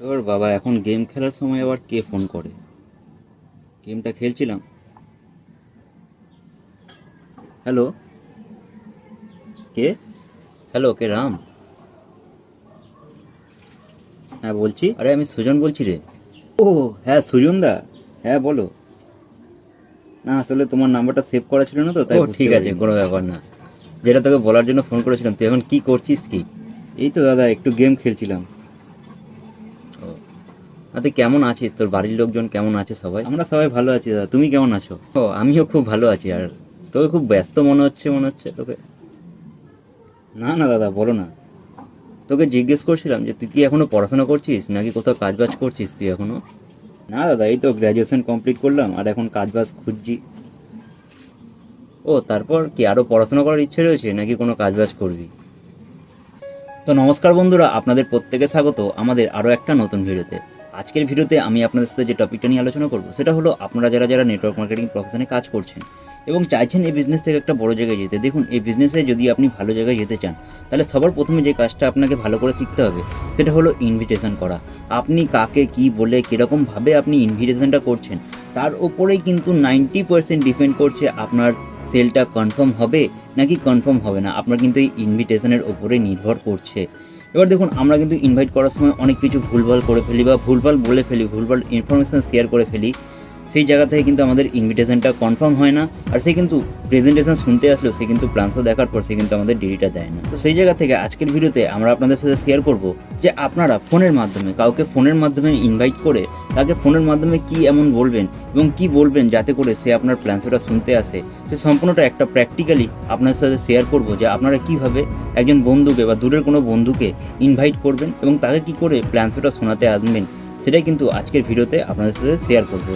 তোর বাবা এখন গেম খেলার সময় আবার কে ফোন করে? গেমটা খেলছিলাম। হ্যালো কে? হ্যালো কে রাম? হ্যাঁ বলছি। আরে আমি সুজন বলছি রে। ও হ্যাঁ সুজন দা। হ্যাঁ বলো। না আসলে তোমার নাম্বারটা সেভ করা ছিল না তো তাই ঠিক আছে কোনো ব্যাপার না। যেটা তোকে বলার জন্য ফোন করেছিলাম তুই এখন কি করছিস কি? এই তো দাদা একটু গেম খেলছিলাম। তুই কেমন আছিস? তোর বাড়ির লোকজন কেমন আছে সবাই? আমরা সবাই ভালো আছি দাদা। তুমি কেমন আছো? ও আমিও খুব ভালো আছি। আর তোকে খুব ব্যস্ত মনে হচ্ছে মনে হচ্ছে তোকে। না না দাদা বলো না। তোকে জিজ্ঞেস করছিলাম যে তুই কি এখনও পড়াশোনা করছিস? নাকি কোথাও কাজ বাজ করছিস তুই এখনও? না দাদা এই তো গ্র্যাজুয়েশন কমপ্লিট করলাম আর এখন কাজ বাজ খুঁজছি। ও তারপর কি আরও পড়াশোনা করার ইচ্ছে রয়েছে নাকি কোনো কাজ বাজ করবি? তো নমস্কার বন্ধুরা আপনাদের প্রত্যেকে স্বাগত আমাদের আরও একটা নতুন ভিডিওতে। আজকের ভিডিওতে আমি আপনাদের সাথে যে টপিকটা নিয়ে আলোচনা করব, সেটা হলো আপনারা যারা যারা নেটওয়ার্ক মার্কেটিং প্রফেশনে কাজ করছেন এবং চাইছেন এই বিজনেস থেকে একটা বড় জায়গায় যেতে, দেখুন এই বিজনেসে যদি আপনি ভালো জায়গায় যেতে চান, তাহলে সবার প্রথমে যে কাজটা আপনাকে ভালো করে শিখতে হবে, সেটা হলো ইনভিটেশন করা। আপনি কাকে কি বলে কীরকমভাবে আপনি ইনভিটেশনটা করছেন, তার ওপরেই কিন্তু নাইনটি পার্সেন্ট ডিপেন্ড করছে আপনার সেলটা কনফার্ম হবে নাকি কনফার্ম হবে না। আপনার কিন্তু এই ইনভিটেশনের ওপরে নির্ভর করছে। এবার দেখুন, আমরা কিন্তু ইনভাইট করার সময় অনেক কিছু ভুলভাল করে ফেলি বা ভুলভাল বলে ফেলি, ভুলভাল ইনফরমেশান শেয়ার করে ফেলি। সেই জায়গা থেকে কিন্তু আমাদের ইনভিটেশনটা কনফার্ম হয় না। আর সে কিন্তু প্রেজেন্টেশন শুনতে আসলেও সে কিন্তু প্ল্যান্সও দেখার পর সে কিন্তু আমাদের ডিডিটা দেয় না। তো সেই জায়গা থেকে আজকের ভিডিওতে আমরা আপনাদের সাথে শেয়ার করব যে আপনারা ফোনের মাধ্যমে, কাউকে ফোনের মাধ্যমে ইনভাইট করে তাকে ফোনের মাধ্যমে কি এমন বলবেন এবং কি বলবেন যাতে করে সে আপনার প্ল্যান্সটা শুনতে আসে, সে সম্পূর্ণটা একটা প্র্যাকটিক্যালি আপনার সাথে শেয়ার করব যে আপনারা কীভাবে একজন বন্ধুকে বা দূরের কোনো বন্ধুকে ইনভাইট করবেন এবং তাকে কি করে প্ল্যান্সটা শোনাতে আসবেন, সেটাই কিন্তু আজকের ভিডিওতে আপনাদের সাথে শেয়ার করব।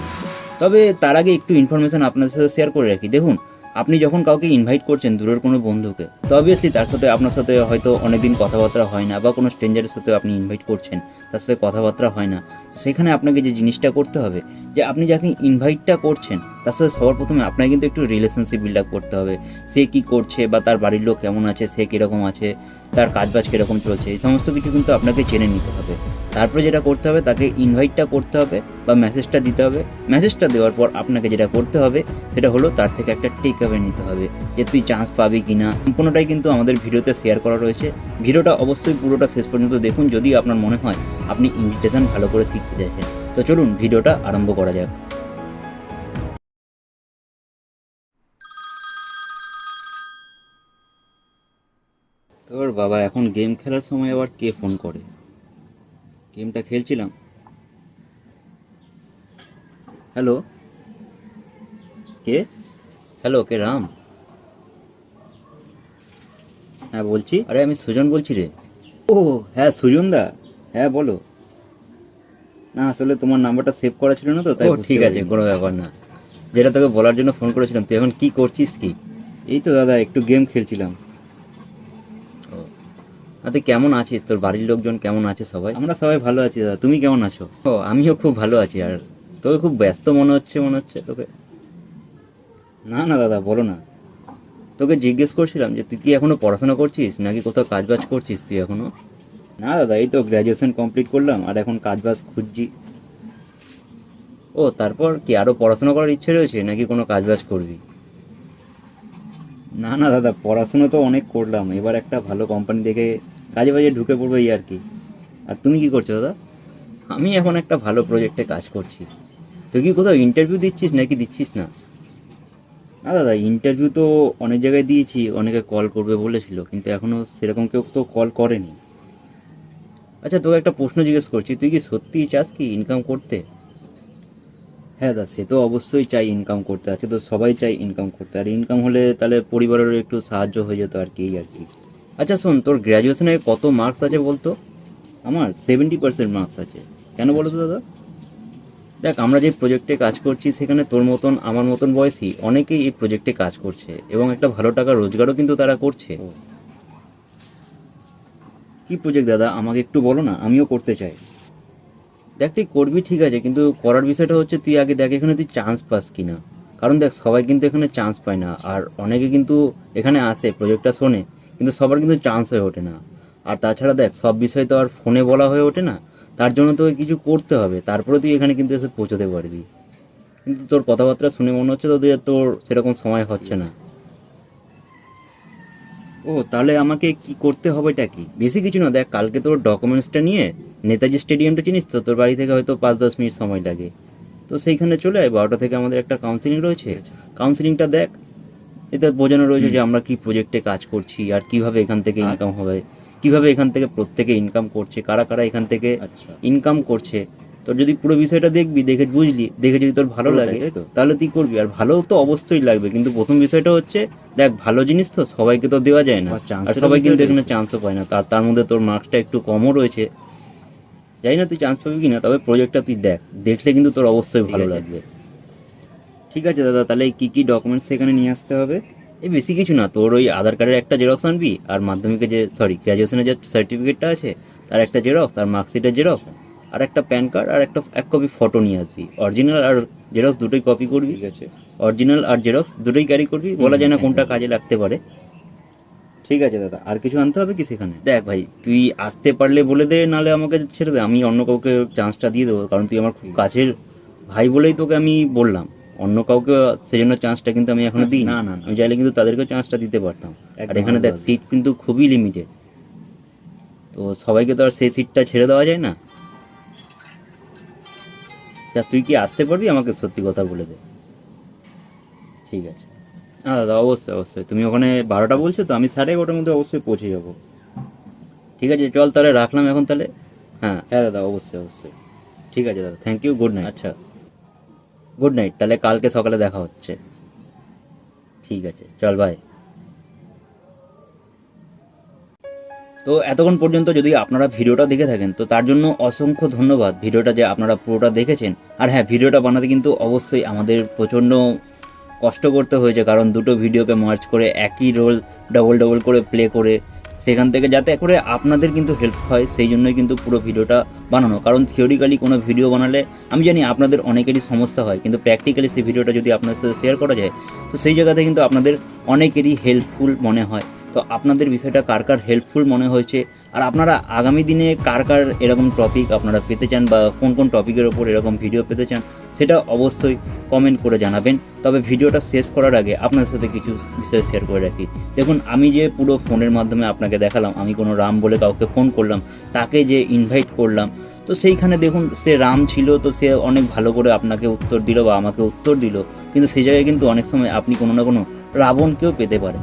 তবে তার আগে একটু ইনফরমেশন আপনাদের সাথে শেয়ার করে রাখি। দেখুন, আপনি যখন কাউকে ইনভাইট করছেন দূরের কোনো বন্ধুকে, তো অবভিয়াসলি তার সাথে, আপনার সাথে হয়তো অনেকদিন কথাবার্তা হয় না বা কোনো স্ট্রেঞ্জারের সাথে আপনি ইনভাইট করছেন, তার সাথে কথাবার্তা হয় না। সেখানে আপনাকে যে জিনিসটা করতে হবে, যে আপনি যাকে ইনভাইটটা করছেন, তার সাথে সবার প্রথমে আপনাকে কিন্তু একটু রিলেশনশিপ বিল্ড আপ করতে হবে। সে কি করছে বা তার বাড়ির লোক কেমন আছে, সে কীরকম আছে, তার কাজবাজ কীরকম চলছে, এই সমস্ত কিছু কিন্তু আপনাকে জেনে নিতে হবে। তারপরে যেটা করতে হবে, তাকে ইনভাইটটা করতে হবে বা মেসেজটা দিতে হবে। মেসেজটা দেওয়ার পর আপনাকে যেটা করতে হবে, সেটা হলো তার থেকে একটা টেক অ্যাওয়ে নিতে হবে, যে তুই চান্স পাবি কি না সম্পূর্ণটাই কিন্তু আমাদের ভিডিওতে শেয়ার করা রয়েছে। ভিডিওটা অবশ্যই পুরোটা শেষ পর্যন্ত দেখুন। যদি আপনার মনে হয় আপনি ইনভিটেশন ভালো করে শিখতে চাইছেন তো চলুন ভিডিওটা আরম্ভ করা যাক। তোর বাবা এখন গেম খেলার সময় আবার কে ফোন করে? গেমটা খেলছিলাম। হ্যালো কে? হ্যালো কে রাম? হ্যাঁ বলছি। আরে আমি সুজন বলছি রে। ও। হ্যাঁ সুজন দা। হ্যাঁ বলো। না আসলে তোমার নাম্বারটা সেভ করা ছিল না তো তাই ও ঠিক আছে কোনো ব্যাপার না। যেটা তোকে বলার জন্য ফোন করেছিলাম তুই এখন কি করছিস কি? এই তো দাদা একটু গেম খেলছিলাম। ও। আর তুই কেমন আছিস? তোর বাড়ির লোকজন কেমন আছে সবাই? আমরা সবাই ভালো আছি দাদা তুমি কেমন আছো? ও আমিও খুব ভালো আছি আর তোকে খুব ব্যস্ত মনে হচ্ছে মনে হচ্ছে তোকে। না না দাদা বলো না। তোকে জিজ্ঞেস করছিলাম যে তুই কি এখনও পড়াশোনা করছিস? নাকি কোথাও কাজ বাজ করছিস তুই এখনও? না দাদা, এই তো গ্র্যাজুয়েশন কমপ্লিট করলাম, আর এখন কাজ বাজ খুঁজছি। ও, তারপর কি আরও পড়াশোনা করার ইচ্ছে রয়েছে, নাকি কোনো কাজ বাজ করবি? না না দাদা, পড়াশোনা তো অনেক করলাম, এবার একটা ভালো কোম্পানি দেখে কাজে বাজে ঢুকে পড়ব এই আর কি। আর তুমি কি করছ দাদা? আমি এখন একটা ভালো প্রজেক্টে কাজ করছি। তুই কি কোথাও ইন্টারভিউ দিচ্ছিস, নাকি দিচ্ছিস না? না দাদা ইন্টারভিউ তো অনেক জায়গায় দিয়েছি, অনেকে কল করবে বলেছিল, কিন্তু এখনও সেরকম কেউ তো কল করেনি। আচ্ছা তোকে একটা প্রশ্ন জিজ্ঞেস করছি, তুই কি সত্যিই চাস কি ইনকাম করতে? হ্যাঁ দাদা সে তো অবশ্যই চাই ইনকাম করতে, আছে তো সবাই চাই ইনকাম করতে, আর ইনকাম হলে তাহলে পরিবারেরও একটু সাহায্য হয়ে যেত আর কি আর কি। আচ্ছা শোন, তোর গ্র্যাজুয়েশনে কত মার্কস আছে বলতো? আমার সেভেন্টি পার্সেন্ট মার্কস আছে। কেন বলো তো দাদা? দেখ, আমরা যে প্রজেক্টে কাজ করছি, সেখানে তোর মতন, আমার মতন বয়সী অনেকেই এই প্রজেক্টে কাজ করছে, এবং একটা ভালো টাকা রোজগারও কিন্তু তারা করছে। কি প্রজেক্ট দাদা? আমাকে একটু বলো না, আমিও করতে চাই। দেখ, তুই করবি ঠিক আছে, কিন্তু করার বিষয়টা হচ্ছে তুই আগে দেখ এখানে তুই চান্স পাস কিনা। কারণ দেখ, সবাই কিন্তু এখানে চান্স পায় না, আর অনেকে কিন্তু এখানে আসে প্রজেক্টটা শোনে, কিন্তু সবার কিন্তু চান্স হয়ে ওঠে না। আর তাছাড়া দেখ, সব বিষয় তো আর ফোনে বলা হয়ে ওঠে না, তার জন্য তোকে কিছু করতে হবে, তারপরে তুই এখানে কিন্তু এসে পৌঁছতে পারবি। কিন্তু তোর কথাবার্তা শুনে মনে হচ্ছে তোদের, তোর সেরকম সময় হচ্ছে না। ও তাহলে আমাকে কি করতে হবেটা কি? বেশি কিছু না দেখ কালকে তোর ডকুমেন্টসটা নিয়ে নেতাজি স্টেডিয়ামটা চিনিস তো? তোর বাড়ি থেকে হয়তো পাঁচ দশ মিনিট সময় লাগে। তো সেইখানে চলে আয় বারোটা থেকে আমাদের একটা কাউন্সিলিং রয়েছে। কাউন্সিলিংটা দেখ এতে বোঝানো রয়েছে যে আমরা কি প্রজেক্টে কাজ করছি আর কীভাবে এখান থেকে ইনকাম হবে কীভাবে এখান থেকে প্রত্যেকে ইনকাম করছে কারা কারা এখান থেকে আচ্ছা। ইনকাম করছে। তোর যদি পুরো বিষয়টা দেখবি দেখে বুঝলি দেখে যদি তোর ভালো লাগে? তাহলে তুই করবি। আর ভালো তো অবশ্যই লাগবে কিন্তু প্রথম বিষয়টা হচ্ছে দেখ ভালো জিনিস তো সবাইকে তো দেওয়া যায় না। আর সবাই কিন্তু এখানে চান্সও পায় না। তার তার মধ্যে তোর মার্কসটা একটু কমও রয়েছে। জানি না তুই চান্স পাবি কি না তবে প্রজেক্টটা তুই দেখ। দেখলে কিন্তু তোর অবশ্যই ভালো লাগবে। ঠিক আছে দাদা তাহলে কি কি ডকুমেন্টস এখানে নিয়ে আসতে হবে? এই বেশি কিছু না তোর ওই আধার কার্ডের একটা জেরক্স আনবি আর মাধ্যমিকের যে সরি গ্র্যাজুয়েশনের যে সার্টিফিকেটটা আছে তার একটা জেরক্স আর মার্কশিটের জেরক্স আর একটা প্যান কার্ড আর একটা এক কপি ফটো নিয়ে আসবি। অরিজিনাল আর জেরক্স দুটোই কপি করবি। ঠিক আছে। অরিজিনাল আর জেরক্স দুটোই ক্যারি করবি। বলা যায় না কোনটা কাজে লাগতে পারে। ঠিক আছে দাদা আর কিছু আনতে হবে কি সেখানে? দেখ ভাই তুই আসতে পারলে বলে দে নালে আমাকে ছেড়ে দে। আমি অন্য কাউকে চান্সটা দিয়ে দেবো কারণ তুই আমার খুব কাছের ভাই বলেই তোকে আমি বললাম। অন্য কাউকে সেজন্য চান্সটা কিন্তু আমি এখনও দিই না, না না, না। আমি চাইলে কিন্তু তাদেরকেও চান্সটা দিতে পারতাম। আর এখানে দেখ সিট কিন্তু খুবই লিমিটেড তো সবাইকে তো আর সেই সিটটা ছেড়ে দেওয়া যায় না? তা তুই কি আসতে পারবি? আমাকে সত্যি কথা বলে দে। ঠিক আছে। হ্যাঁ দাদা অবশ্যই অবশ্যই। তুমি ওখানে বারোটা বলছো তো আমি সাড়ে এগারোটার মধ্যে অবশ্যই পৌঁছে যাব। ঠিক আছে চল তাহলে রাখলাম এখন তাহলে। হ্যাঁ হ্যাঁ দাদা অবশ্যই অবশ্যই। ঠিক আছে দাদা থ্যাংক ইউ গুড নাইট আচ্ছা। গুড নাইট তাহলে কালকে সকালে দেখা হচ্ছে। ঠিক আছে চল বাই তো এতক্ষণ পর্যন্ত যদি আপনারা ভিডিওটা দেখে থাকেন, তো তার জন্য অসংখ্য ধন্যবাদ ভিডিওটা যে আপনারা পুরোটা দেখেছেন। আর হ্যাঁ ভিডিওটা বানাতে কিন্তু অবশ্যই আমাদের প্রচণ্ড কষ্ট করতে হয়েছে, কারণ দুটো ভিডিওকে মার্চ করে একই রোল ডবল ডবল করে প্লে করে সেখান থেকে যাতে করে আপনাদের কিন্তু হেল্প হয়, সেই জন্যই কিন্তু পুরো ভিডিওটা বানানো। কারণ থিওরিক্যালি কোনো ভিডিও বানালে, আমি জানি আপনাদের অনেকেরই সমস্যা হয়, কিন্তু প্র্যাকটিক্যালি সেই ভিডিওটা যদি আপনার সাথে শেয়ার করা যায়, তো সেই জায়গাতে কিন্তু আপনাদের অনেকেরই হেল্পফুল মনে হয়। তো আপনাদের বিষয়টা কার কার হেল্পফুল মনে হয়েছে? আর আপনারা আগামী দিনে কার কার এরকম টপিক আপনারা পেতে চান বা কোন কোন টপিকের ওপর এরকম ভিডিও পেতে চান, সেটা অবশ্যই কমেন্ট করে জানাবেন। তবে ভিডিওটা শেষ করার আগে আপনার সাথে কিছু বিষয় শেয়ার করে রাখি। দেখুন, আমি যে পুরো ফোনের মাধ্যমে আপনাকে দেখালাম, আমি কোনো রাম বলে কাউকে ফোন করলাম, তাকে যে ইনভাইট করলাম, তো সেইখানে দেখুন, সে রাম ছিল, তো সে অনেক ভালো করে আপনাকে উত্তর দিল বা আমাকে উত্তর দিল। কিন্তু সেই জায়গায় কিন্তু অনেক সময় আপনি কোনো না কোনো রাবণকেও পেতে পারেন।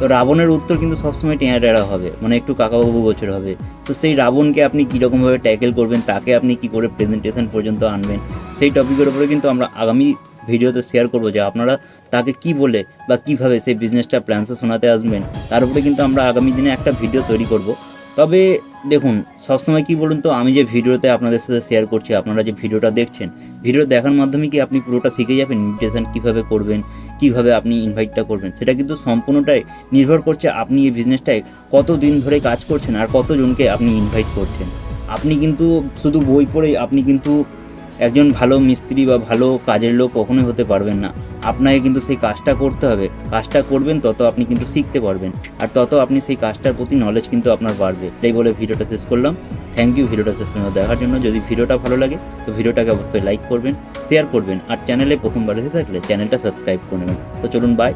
তো রাবণের উত্তর কিন্তু সবসময় টেঁয়া টেরা হবে মানে একটু কাকাবাবু গোচর হবে। তো সেই রাবণকে আপনি কীরকমভাবে ট্যাকেল করবেন, তাকে আপনি কি করে প্রেজেন্টেশন পর্যন্ত আনবেন, সেই টপিকের উপরে কিন্তু আমরা আগামী ভিডিওতে শেয়ার করব যে আপনারা তাকে কি বলে বা কীভাবে সেই বিজনেসটা প্ল্যান্সে শোনাতে আসবেন, তার উপরে কিন্তু আমরা আগামী দিনে একটা ভিডিও তৈরি করব। তবে দেখুন, সবসময় কি বলুন তো, আমি যে ভিডিওতে আপনাদের সাথে শেয়ার করছি, আপনারা যে ভিডিওটা দেখছেন, ভিডিও দেখার মাধ্যমে কি আপনি পুরোটা শিখে যাবেন ইনভিটেশন কীভাবে করবেন কীভাবে আপনি ইনভাইটটা করবেন, সেটা কিন্তু সম্পূর্ণটাই নির্ভর করছে আপনি এই বিজনেসটায় কত দিন ধরে কাজ করছেন আর কতজনকে আপনি ইনভাইট করছেন। আপনি কিন্তু শুধু বই পড়েই আপনি কিন্তু একজন ভালো মিস্ত্রি বা ভালো কাজের লোক কখনোই হতে পারবেন না। আপনাকে কিন্তু সেই কাজটা করতে হবে। কাজটা করবেন, তত আপনি কিন্তু শিখতে পারবেন। আর তত আপনি সেই কাজটার প্রতি নলেজ কিন্তু আপনার বাড়বে। তাই বলে ভিডিওটা শেষ করলাম। থ্যাংক ইউ ভিডিওটা শেষ পর্যন্ত দেখার জন্য। যদি ভিডিওটা ভালো লাগে, তো ভিডিওটাকে অবশ্যই লাইক করবেন শেয়ার করবেন, আর চ্যানেলে প্রথমবার এসে থাকলে চ্যানেলটা সাবস্ক্রাইব করে নেবেন। তো চলুন বাই